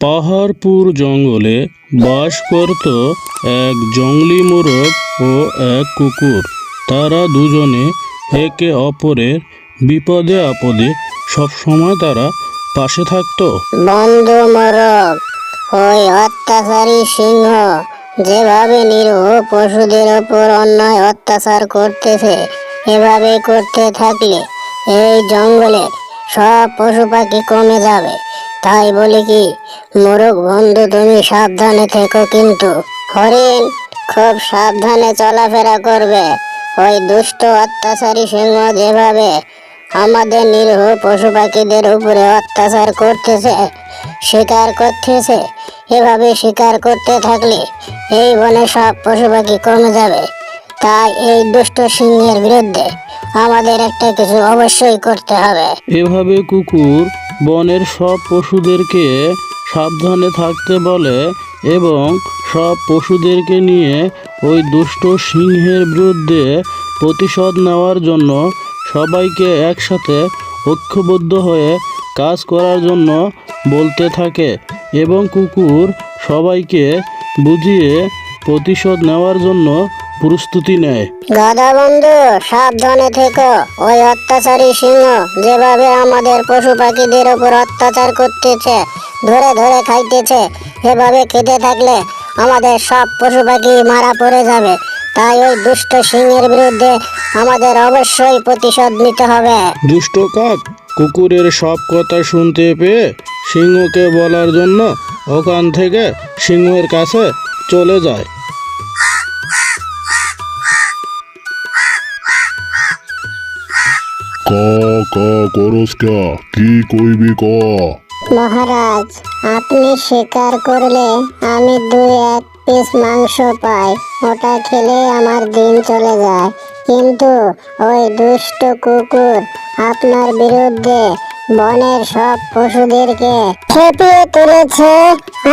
পাহাড়পুর জঙ্গলে বাস করত এক জংলি মোরগ ও এক কুকুর। তারা দুজনে একে অপরের বিপদে আপদে সবসময় তারা পাশে থাকতো। বন্ধু মরক ওই অত্যাচারী সিংহ যেভাবে নিরীহ পশুদের ওপর অন্যায় অত্যাচার করতেছে এভাবে করতে থাকলে এই জঙ্গলে সব পশু পাখি কমে যাবে। তাই বলি কি, মোরগ বন্ধু তুমি সাবধানে থেকো কিন্তু। হরিণ খুব সাবধানে চলাফেরা করবে। ওই দুষ্ট অত্যাচারী সিংহ যেভাবে আমাদের নিরীহ পশু পাখিদের উপরে অত্যাচার করতেছে, শিকার করতেছে, এভাবে শিকার করতে থাকলে এই বনে সব পশু পাখি কমে যাবে। তাই এই দুষ্ট সিংহের বিরুদ্ধে আমাদের একটা কিছু অবশ্যই করতে হবে। এভাবে কুকুর বনের সব পশুদেরকে সাবধানে থাকতে বলে এবং সব পশুদেরকে নিয়ে ওই দুষ্ট সিংহের বিরুদ্ধে প্রতিশোধ নেওয়ার জন্য সবাইকে একসাথে ঐক্যবদ্ধ হয়ে কাজ করার জন্য বলতে থাকে এবং কুকুর সবাইকে বুঝিয়ে প্রতিশোধ নেওয়ার জন্য প্রস্তুতি নেয়। গাধা বন্ধু সাবধানে থেকো। ওই অত্যাচারী সিংহ যেভাবে আমাদের পশু পাখিদের উপর অত্যাচার করতেছে ধরে ধরে খাইতেছে এভাবে খেতে থাকলে আমাদের সব পশু পাখি মারা পড়ে যাবে। তাই ওই দুষ্ট সিংহের বিরুদ্ধে আমাদের অবশ্যই প্রতিশোধ নিতে হবে। দুষ্ট কাক কুকুরের সব কথা শুনতে পেয়ে সিংহকে বলার জন্য ওখান থেকে সিংহের কাছে চলে যায়। ক ক করস কা কি কইবি ক? মহারাজ আপনি শিকার করলে আমি দুই এক পিস মাংস পাই। ওটা খেলে আমার দিন চলে যায়। কিন্তু ওই দুষ্ট কুকুর আপনার বিরুদ্ধে বনের সব পশুদেরকে খেপিয়ে তুলেছে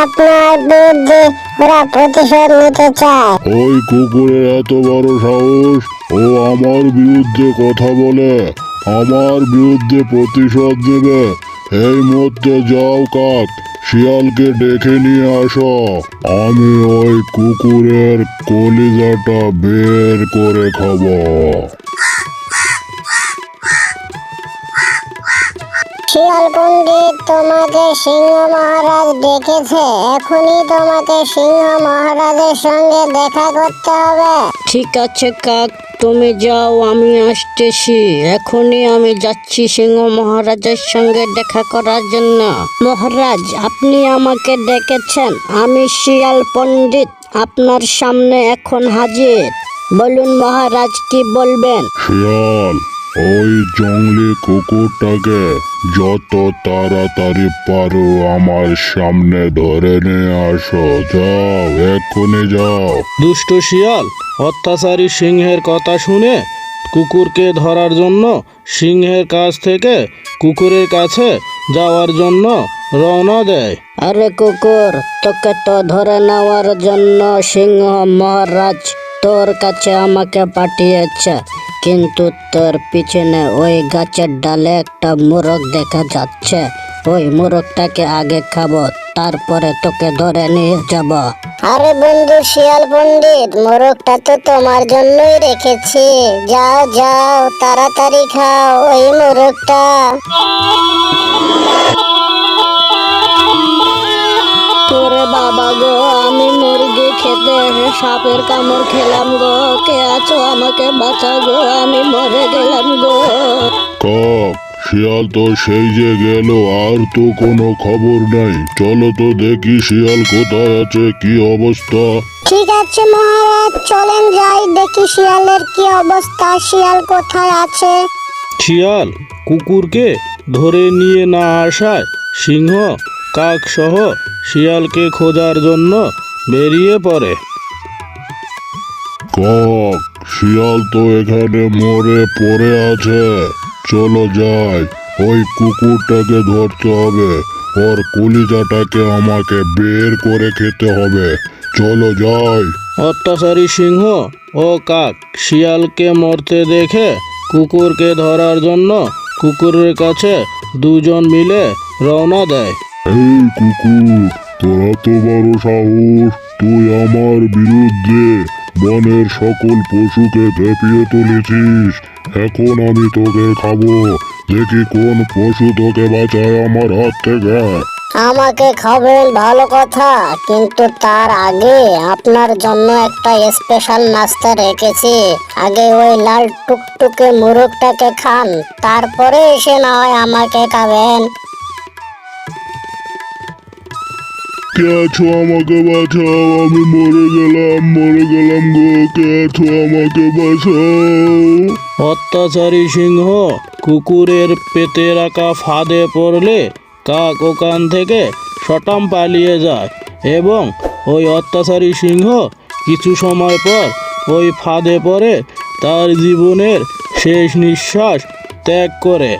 আপনার বিরুদ্ধে ওরা প্রতিশোধ নিতে চায়। ওই কুকুরের এত বড় সাহস ও আমার বিরুদ্ধে কথা বলে। আমার বিরুদ্ধে প্রতিশোধ দেবে এই মুহূর্তে যাও কাক, শিয়ালকে ডেকে নিয়ে আসো। আমি ওই কুকুরের কলিজাটা বের করে খাব। শিয়াল পণ্ডিত তোমাকে সিংহ মহারাজ ডেকেছে। এখনই তোমাকে সিংহ মহারাজের সঙ্গে দেখা করতে হবে। ঠিক আছে কাক তুমি যাও আমি আসতেছি। এখনই আমি যাচ্ছি সিংহ মহারাজের সঙ্গে দেখা করার জন্য। মহারাজ আপনি আমাকে ডেকেছেন। আমি শিয়াল পণ্ডিত আপনার সামনে এখন হাজির। বলুন মহারাজ কি বলবেন? শিয়াল ওই জঙ্গলি কুকুরটাকে যত তাড়াতাড়ি পারো আমার সামনে ধরে নিয়ে আসো। যাও এক্ষুনি যাও। দুষ্ট শিয়াল অত্যাচারী সিংহের কথা শুনে কুকুরকে ধরার জন্য সিংহের কাছ থেকে কুকুরের কাছে যাওয়ার জন্য রওনা দেয়। আরে কুকুর তোকে তো ধরে নেওয়ার জন্য সিংহ মহারাজ তোর কাছে আমাকে পাঠিয়েছে। কিন্তু তোর পিছনে ওই গাছের ডালে একটা মোরগ দেখা যাচ্ছে। ওই মোরগটাকে আগে খাব তারপরে তোকে ধরে নিয়ে যাব। আরে বন্ধু শিয়াল পণ্ডিত মোরগটা তো তোমার জন্যই রেখেছি। যাও যাও তাড়াতাড়ি খাও ওই মোরগটা। তোরে বাবা গো আমি মুরগি সাপের কামড় খেলাম গো। কে আছো আমাকে বাঁচাও গো? আমি মরে গেলাম গো। কক শিয়াল তো সেই যে গেল আর তো কোনো খবর নাই। চলো তো দেখি শিয়াল কোথায় আছে কি অবস্থা? ঠিক আছে মহারাজ চলেন যাই দেখি শিয়ালের কি অবস্থা। শিয়াল কোথায় আছে? শিয়াল কুকুরকে ধরে নিয়ে না আসায় সিংহ কাক সহ শিয়ালকে খোঁজার জন্য বেরিয়ে পড়ে। কক শিয়াল তো এখানে মরে পড়ে আছে। চলো যাই ওই কুকুরটাকে ধরতে হবে। ওর কলিজাটাকে আমাকে বের করে খেতে হবে। চলো যাই। অত্যাচারী সিংহ ও কাক শিয়ালকে মরতে দেখে কুকুরকে ধরার জন্য কুকুরের কাছে দুজন মিলে রওনা দেয়। এই কুকুর তোরা তো বড় সাহস তুই আমার বিরুদ্ধে বনের সকল পশুকে খেপিয়ে তুলেছিস। এখন আমি তোকে খাব। দেখি কোন পশু তোকে বাঁচায় আমার হাত থেকে। আমাকে খাবেন ভালো কথা, কিন্তু তার আগে আপনার জন্য একটা স্পেশাল নাস্তা রেখেছি। আগে ওই লাল টুকটুকে মুরগটাকে খান, তারপরে এসে না হয় আমাকে খাবেন। কে আছো আমাকে বাঁচাও? আমি মরে গেলাম মরে গেলাম গো। কে আছো আমাকে বাঁচাও? অত্যাচারী সিংহ, কুকুরের পেতে রাখা ফাঁদে পড়লে কাক ওখান থেকে সটাম পালিয়ে যায় এবং ওই অত্যাচারী সিংহ কিছু সময় পর ওই ফাঁদে পড়ে তার জীবনের শেষ নিঃশ্বাস ত্যাগ করে।